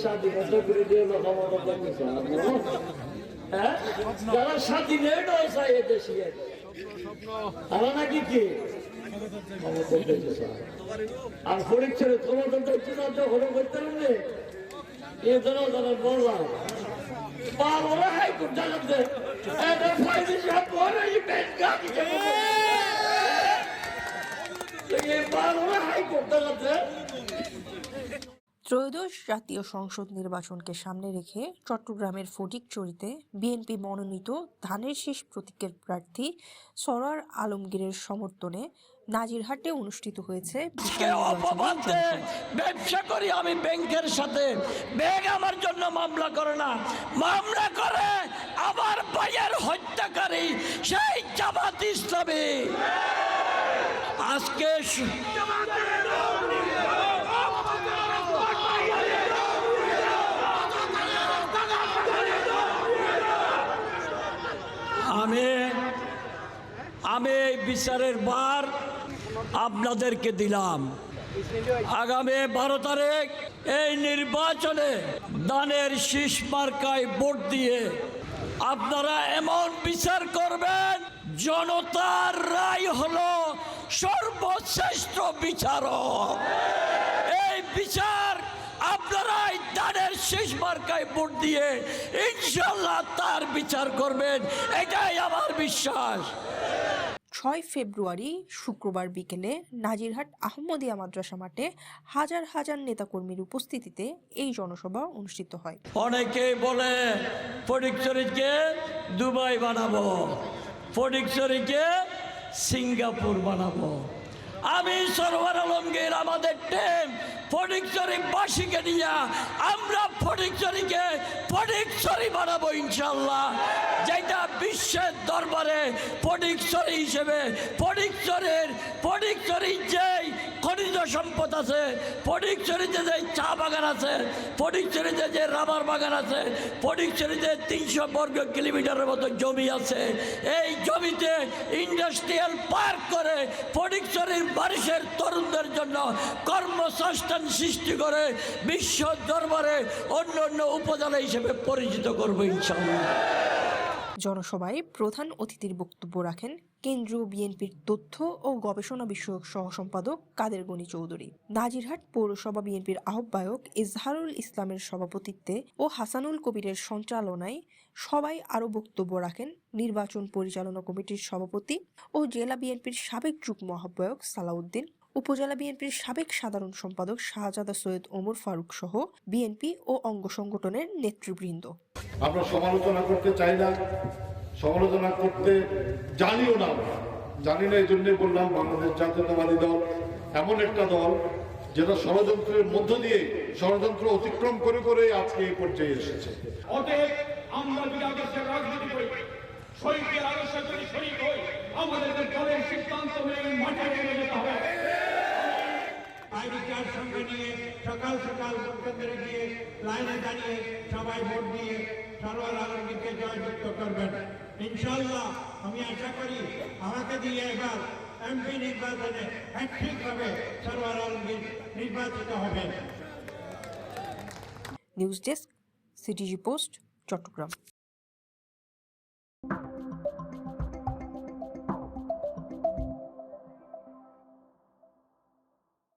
স্বাধীনতা করে দিয়ে হ্যাঁ চাই দেশে তারা নাকি কি আর পরীক্ষার ক্ষমতা পেয়েছে না হলো করতে পারলে এ তারা বললাম পাওয়া হাইকোর্ট জানাতে এটা ফাইনাল সব বড় এই ব্যাংক গাড়ি এই পাওয়া হাইকোর্ট জানাতে ত্রয়োদশ জাতীয় সংসদ নির্বাচনকে সামনে রেখে চট্টগ্রামের ফটিকচুরিতে বিএনপি মনোনীত ধানের শেষ প্রতীকের প্রার্থী সরার আলমগীরের সমর্থনে নাজিরহাটে অনুষ্ঠিত হয়েছে? ব্যবসা করি আমি ব্যাংকের সাথে। ব্যাংক আমার জন্য মামলা করে না। মামলা করে আমার ভাইয়ের হত্যাকারী সেই জামাত ইসলামী। আজকে স- আমি আমি এই বিচারের বার আপনাদেরকে দিলাম। আগামী বারো তারিখ এই নির্বাচনে দানের শীষ মার্কায় ভোট দিয়ে আপনারা এমন বিচার করবেন, জনতার রায় হলো সর্বশ্রেষ্ঠ বিচারক। এই বিচার আপনারা এই দানের শেষ মার্কায় ভোট দিয়ে ইনশাল্লাহ তার বিচার করবেন, এটাই আমার বিশ্বাস। ছয় ফেব্রুয়ারি শুক্রবার বিকেলে নাজিরহাট আহমদিয়া মাদ্রাসা মাঠে হাজার হাজার নেতাকর্মীর উপস্থিতিতে এই জনসভা অনুষ্ঠিত হয়। অনেকেই বলে ফটিকচুরিকে দুবাই বানাবো ফটিকচুরিকে সিঙ্গাপুর বানাবো। আমি সরওয়ার আলমগীর, আমাদের টিম ফটিকচুরি বাসীকে নিয়ে আমরা ফটিকচরিকে ফটিকচরি বানাবো ইনশাল্লাহ যেটা বিশ্বের দরবারে ফটিকচরি হিসেবে ফটিকচরের ফটিকচুরির যেই খনিজ সম্পদ আছে ফটিকচুরিতে যে চা বাগান আছে ফটিকচুরিতে যে রাবার বাগান আছে ফটিকচুরিতে তিনশো বর্গ কিলোমিটারের মতো জমি আছে। এই জমিতে ইন্ডাস্ট্রিয়াল পার্ক করে ফটিকচুরির মানুষের, তরুণদের জন্য কর্মসংস্থান সৃষ্টি করে বিশ্ব দরবারে অন্য অন্য উপজেলা হিসেবে পরিচিত করব ইনশাল্লাহ জনসভায় প্রধান অতিথির বক্তব্য রাখেন কেন্দ্রীয় বিএনপির তথ্য ও গবেষণা বিষয়ক সহ সম্পাদক কাদের গনি চৌধুরী। নাজিরহাট পৌরসভা বিএনপির আহ্বায়ক ইজহারুল ইসলামের সভাপতিত্বে ও হাসানুল কবিরের সঞ্চালনায় সবাই আরও বক্তব্য রাখেন নির্বাচন পরিচালনা কমিটির সভাপতি ও জেলা বিএনপির সাবেক যুগ্ম আহ্বায়ক সালাউদ্দিন, উপজেলা বিএনপির সাবেক সাধারণ সম্পাদক শাহজাদা সৈয়দ ওমর ফারুক সহ বিএনপি ও অঙ্গ সংগঠনের নেতৃবৃন্দ। আমরা সমালোচনা করতে চাই না, সমালোচনা করতে জানিও না জানি না এই জন্যে বললাম বাংলাদেশ জাতীয়তাবাদী দল এমন একটা দল যেটা ষড়যন্ত্রের মধ্য দিয়ে ষড়যন্ত্র অতিক্রম করে করে আজকে এই পর্যায়ে এসেছে। অতএব আমাদের দলের সিদ্ধান্ত মাঠে যেতে হবে। আইডি কার্ড সঙ্গে নিয়ে, সকাল সকাল ভোট কেন্দ্রে গিয়ে লাইনে দাঁড়িয়ে সবাই ভোট দিয়ে সরোয়ার আলমগীরকে জয়যুক্ত করবেন। ইনশাল্লাহ আমি আশা করি আমাকে দিয়ে এবার এমপি নির্বাচনে হ্যাট্রিকভাবে সরোয়ার আলমগীর নির্বাচিত হবেন। News desk, CTG post, Chattogram.